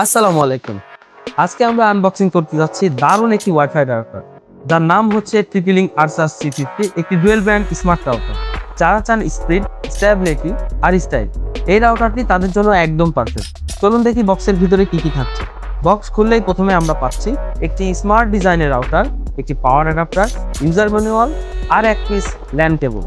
আসসালামু আলাইকুম। আজকে আমরা আনবক্সিং করতে যাচ্ছি দারুণ একটি ওয়াইফাই রাউটার যার নাম হচ্ছে TP Link Archer C fifty একটি ডুয়েল ব্র্যান্ড স্মার্ট রাউটার যারা চান স্পিড স্ট্যাবিলিটি আর স্টাইল এই রাউটারটি তাদের জন্য একদম পারফেক্ট চলুন দেখি বক্সের ভিতরে কি কি থাকছে। বক্স খুললেই প্রথমে আমরা পাচ্ছি একটি স্মার্ট ডিজাইনের রাউটার একটি পাওয়ার অ্যাডাপ্টার ইউজার ম্যানুয়াল আর এক পিস ল্যান্ড টেবল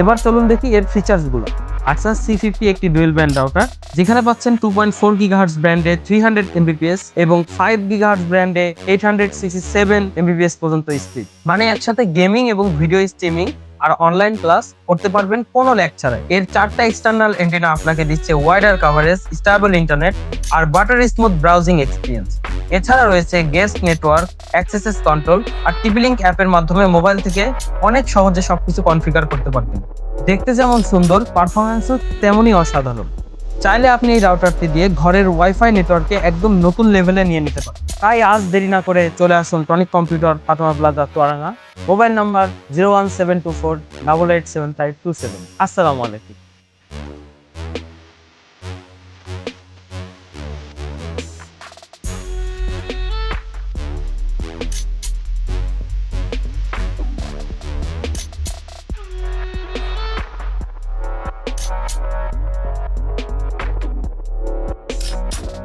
এবার চলুন দেখি এর ফিচার্সগুলো আক্সাস সি ফিফটি একটি ডুয়েল ব্যান্ড রাউটার যেখানে পাচ্ছেন টু পয়েন্ট ফোর গিগাহার্স ব্র্যান্ডে থ্রি হান্ড্রেড এমবিপিএস এবং ফাইভ গিগাহার্স ব্র্যান্ডে eight hundred sixty seven Mbps পর্যন্ত স্পিড মানে একসাথে গেমিং এবং ভিডিও স্ট্রিমিং আর অনলাইন ক্লাস করতে পারবেন কোনো ছাড়াই এর চারটা এক্সটার্নাল এন্টেনা আপনাকে দিচ্ছে ওয়াইডার কাভারেজ স্টেবল ইন্টারনেট আর বাটার স্মুথ ব্রাউজিং এক্সপিরিয়েন্স এছাড়া রয়েছে গেস্ট নেটওয়ার্ক অ্যাক্সেসেস কন্ট্রোল আর টিপিলিংক অ্যাপের মাধ্যমে মোবাইল থেকে অনেক সহজে সবকিছু কনফিগার করতে পারবেন। দেখতে যেমন সুন্দর পারফরমেন্সও তেমনই অসাধারণ। চাইলে আপনি এই রাউটারটি দিয়ে ঘরের ওয়াইফাই নেটওয়ার্কে একদম নতুন লেভেলে নিয়ে নিতে পারেন। তাই আজ দেরি না করে চলে আসুন tonic computer Fatema plaza তোয়ারাঙ্গা mobile number zero one seven two four double eight seven five two seven আসসালামু আলাইকুম। Thank